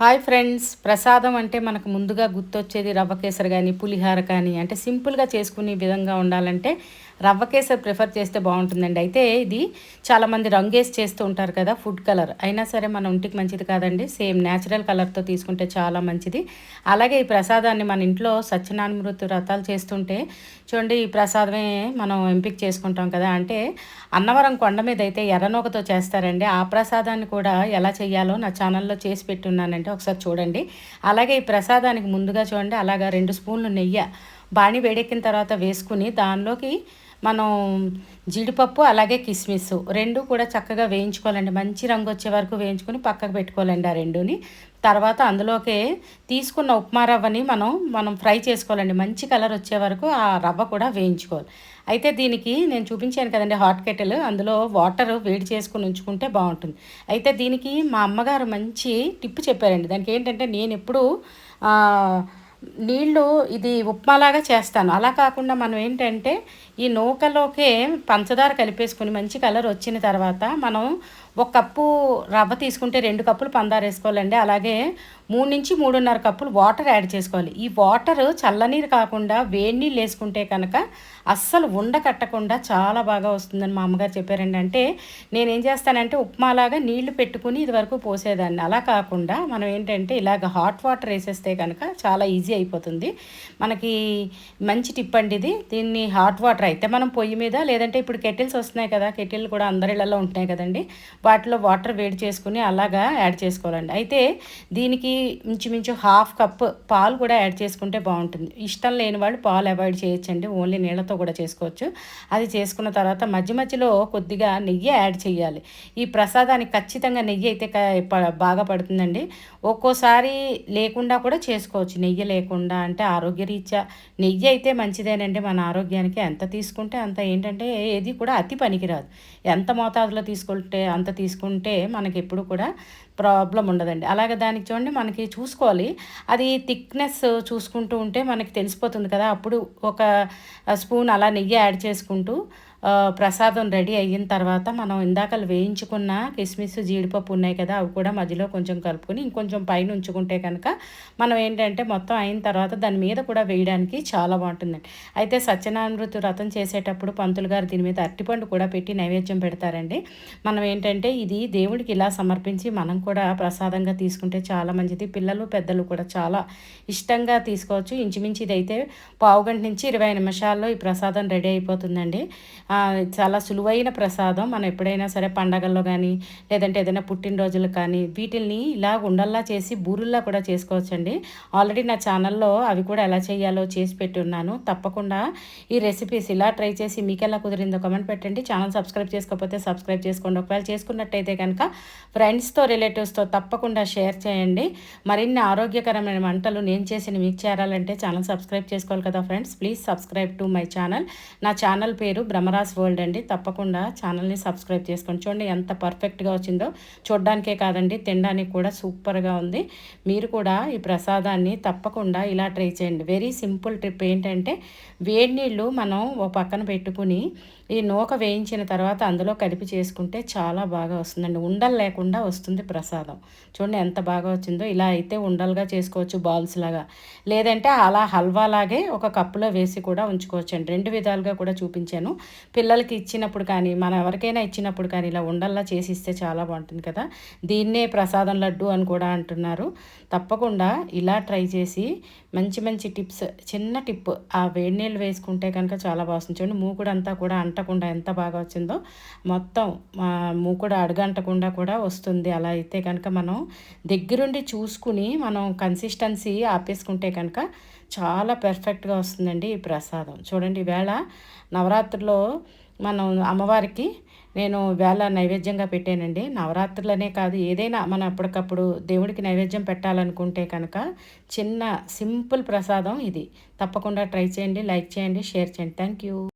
Hi friends. ప్రసాదం అంటే మనకు ముందుగా గుర్తొచ్చేది రవ్వ కేసరి కానీ పులిహార కానీ అంటే సింపుల్గా చేసుకునే విధంగా ఉండాలంటే రవ్వ కేసరి ప్రిఫర్ చేస్తే బాగుంటుందండి. అయితే ఇది చాలామంది రంగేసి చేస్తూ ఉంటారు కదా ఫుడ్ కలర్. అయినా సరే మన ఒంటికి మంచిది కాదండి. సేమ్ న్యాచురల్ కలర్తో తీసుకుంటే చాలా మంచిది. అలాగే ఈ ప్రసాదాన్ని మన ఇంట్లో సత్యనారాయణ వ్రతాలు చేస్తుంటే చూడండి ఈ ప్రసాదమే మనం ఎంపిక చేసుకుంటాం కదా. అంటే అన్నవరం కొండ మీద అయితే ఎర్రనూకతో చేస్తారండి. ఆ ప్రసాదాన్ని కూడా ఎలా చేయాలో నా ఛానల్లో చేసి పెట్టున్నానంటే ఒకసారి చూడండి. అలాగే ఈ ప్రసాదానికి ముందుగా చూడండి అలాగా రెండు స్పూన్లు నెయ్యి బాణి వేడెక్కిన తర్వాత వేసుకుని దానిలోకి మనం జీడిపప్పు అలాగే కిస్మిస్ రెండు కూడా చక్కగా వేయించుకోవాలండి. మంచి రంగు వచ్చే వరకు వేయించుకొని పక్కకు పెట్టుకోవాలండి ఆ రెండుని. తర్వాత అందులోకే తీసుకున్న ఉప్మా రవ్వని మనం మనం ఫ్రై చేసుకోవాలండి. మంచి కలర్ వచ్చే వరకు ఆ రవ్వ కూడా వేయించుకోవాలి. అయితే దీనికి నేను చూపించాను కదండి హాట్ కెటిల్. అందులో వాటర్ వేడి చేసుకుని ఉంచుకుంటే బాగుంటుంది. అయితే దీనికి మా అమ్మగారు మంచి టిప్ చెప్పారండి. దానికి ఏంటంటే నేను ఎప్పుడు నీళ్ళు ఇది ఉప్మాలాగా చేస్తాను. అలా కాకుండా మనం ఏంటంటే ఈ నూకలోకే పంచదార కలిపేసుకుని మంచి కలర్ వచ్చిన తర్వాత మనం ఒక కప్పు రవ్వ తీసుకుంటే రెండు కప్పులు పందార వేసుకోవాలండి. అలాగే మూడు నుంచి మూడున్నర కప్పులు వాటర్ యాడ్ చేసుకోవాలి. ఈ వాటర్ చల్లనీరు కాకుండా వేడి నీళ్ళు వేసుకుంటే కనుక అస్సలు ఉండ కట్టకుండా చాలా బాగా వస్తుందని మా అమ్మగారు చెప్పారండి. అంటే నేనేం చేస్తానంటే ఉప్మాలాగా నీళ్ళు పెట్టుకుని ఇది వరకు పోసేదాన్ని. అలా కాకుండా మనం ఏంటంటే ఇలాగ హాట్ వాటర్ వేసేస్తే కనుక చాలా ఈజీ అయిపోతుంది. మనకి మంచి టిప్ అండి ఇది. దీన్ని హాట్ వాటర్ అయితే మనం పొయ్యి మీద లేదంటే ఇప్పుడు కెటిల్స్ వస్తున్నాయి కదా కెటిల్ కూడా అందరిళ్ళలో ఉంటున్నాయి కదండి. వాటిలో వాటర్ వేడి చేసుకుని అలాగా యాడ్ చేసుకోవాలండి. అయితే దీనికి ఇంచుమించు హాఫ్ కప్ పాలు కూడా యాడ్ చేసుకుంటే బాగుంటుంది. ఇష్టం లేని వాళ్ళు పాలు అవాయిడ్ చేయొచ్చండి. ఓన్లీ నీళ్ళతో కూడా చేసుకోవచ్చు. అది చేసుకున్న తర్వాత మధ్య మధ్యలో కొద్దిగా నెయ్యి యాడ్ చేయాలి. ఈ ప్రసాదానికి ఖచ్చితంగా నెయ్యి అయితే బాగా పడుతుందండి. ఒక్కోసారి లేకుండా కూడా చేసుకోవచ్చు. నెయ్యి లేకుండా లేకుండా అంటే ఆరోగ్యరీత్యా నెయ్యి అయితే మంచిదేనండి మన ఆరోగ్యానికి. ఎంత తీసుకుంటే అంత ఏంటంటే ఏది కూడా అతి పనికిరాదు. ఎంత మోతాదులో తీసుకుంటే అంత తీసుకుంటే మనకి ఎప్పుడు కూడా ప్రాబ్లం ఉండదండి. అలాగే దానికి చూడండి మనకి చూసుకోవాలి. అది థిక్నెస్ చూసుకుంటూ ఉంటే మనకి తెలిసిపోతుంది కదా. అప్పుడు ఒక స్పూన్ అలా నెయ్యి యాడ్ చేసుకుంటూ ప్రసాదం రెడీ అయిన తర్వాత మనం ఇందాకలు వేయించుకున్న కిస్మిస్ జీడిపప్పు ఉన్నాయి కదా అవి కూడా మధ్యలో కొంచెం కలుపుకొని ఇంకొంచెం పైన ఉంచుకుంటే కనుక మనం ఏంటంటే మొత్తం అయిన తర్వాత దాని మీద కూడా వేయడానికి చాలా బాగుంటుందండి. అయితే సత్యనారాయణ వ్రతం చేసేటప్పుడు పంతులు గారు దీని మీద అరటిపండు కూడా పెట్టి నైవేద్యం పెడతారండి. మనం ఏంటంటే ఇది దేవుడికి ఇలా సమర్పించి మనం కూడా ప్రసాదంగా తీసుకుంటే చాలా మంచిది. పిల్లలు పెద్దలు కూడా చాలా ఇష్టంగా తీసుకోవచ్చు. ఇంచుమించు ఇదైతే పావు గంట నుంచి ఇరవై నిమిషాల్లో ఈ ప్రసాదం రెడీ అయిపోతుందండి. చాలా సులువైన ప్రసాదం. మనం ఎప్పుడైనా సరే పండగల్లో కానీ లేదంటే ఏదైనా పుట్టినరోజులు కానీ వీటిల్ని ఇలా ఉండల్లా చేసి బూరుల్లా కూడా చేసుకోవచ్చండి. ఆల్రెడీ నా ఛానల్లో అవి కూడా ఎలా చేయాలో చేసి పెట్టి ఉన్నాను తప్పకుండా ఈ రెసిపీస్ ఇలా ట్రై చేసి మీకు ఎలా కుదిరిందో కమెంట్ పెట్టండి. ఛానల్ సబ్స్క్రైబ్ చేసుకోకపోతే సబ్స్క్రైబ్ చేసుకోండి. ఒకవేళ చేసుకున్నట్టయితే కనుక ఫ్రెండ్స్తో రిలేటివ్స్తో తప్పకుండా షేర్ చేయండి. మరిన్ని ఆరోగ్యకరమైన వంటలు నేను చేసిన మీకు చేరాలంటే ఛానల్ సబ్స్క్రైబ్ చేసుకోవాలి కదా friends. Please subscribe to my channel. నా ఛానల్ పేరు బ్రహ్మరాజ్ వికాస్ వరల్డ్ అండి. తప్పకుండా ఛానల్ని సబ్స్క్రైబ్ చేసుకోండి చూడండి. ఎంత పర్ఫెక్ట్గా వచ్చిందో చూడడానికే కాదండి తినడానికి కూడా సూపర్గా ఉంది. మీరు కూడా ఈ ప్రసాదాన్ని తప్పకుండా ఇలా ట్రై చేయండి. వెరీ సింపుల్ ట్రిప్ ఏంటంటే వేడి నీళ్ళు మనం ఓ పక్కన పెట్టుకుని ఈ నూక వేయించిన తర్వాత అందులో కలిపి చేసుకుంటే చాలా బాగా వస్తుందండి. ఉండలు లేకుండా వస్తుంది ప్రసాదం. చూడండి ఎంత బాగా వచ్చిందో. ఇలా అయితే ఉండలుగా చేసుకోవచ్చు బాల్స్ లాగా. లేదంటే అలా హల్వా లాగే ఒక కప్పులో వేసి కూడా ఉంచుకోవచ్చు అండి రెండు విధాలుగా కూడా చూపించాను. పిల్లలకి ఇచ్చినప్పుడు కానీ మనం ఎవరికైనా ఇచ్చినప్పుడు కానీ ఇలా ఉండల్లా చేసి ఇస్తే చాలా బాగుంటుంది కదా. దీన్నే ప్రసాదం లడ్డు అని కూడా అంటున్నారు. తప్పకుండా ఇలా ట్రై చేసి మంచి మంచి టిప్స్ చిన్న టిప్ ఆ వేడి నీళ్ళు వేసుకుంటే కనుక చాలా బాగా చూడండి మూకుడు అంతా కూడా అంటకుండా ఎంత బాగా వచ్చిందో. మొత్తం మూకుడు అడుగంటకుండా కూడా వస్తుంది. అలా అయితే కనుక మనం దగ్గరుండి చూసుకుని మనం కన్సిస్టెన్సీ ఆపేసుకుంటే కనుక చాలా పెర్ఫెక్ట్గా వస్తుందండి ఈ ప్రసాదం. చూడండి వేళ నవరాత్రిలో మనం అమ్మవారికి నేను వేళ నైవేద్యంగా పెట్టానండి. నవరాత్రులనే కాదు ఏదైనా మనం అప్పటికప్పుడు దేవుడికి నైవేద్యం పెట్టాలనుకుంటే కనుక చిన్న సింపుల్ ప్రసాదం ఇది. తప్పకుండా ట్రై చేయండి లైక్ చేయండి షేర్ చేయండి. Thank you.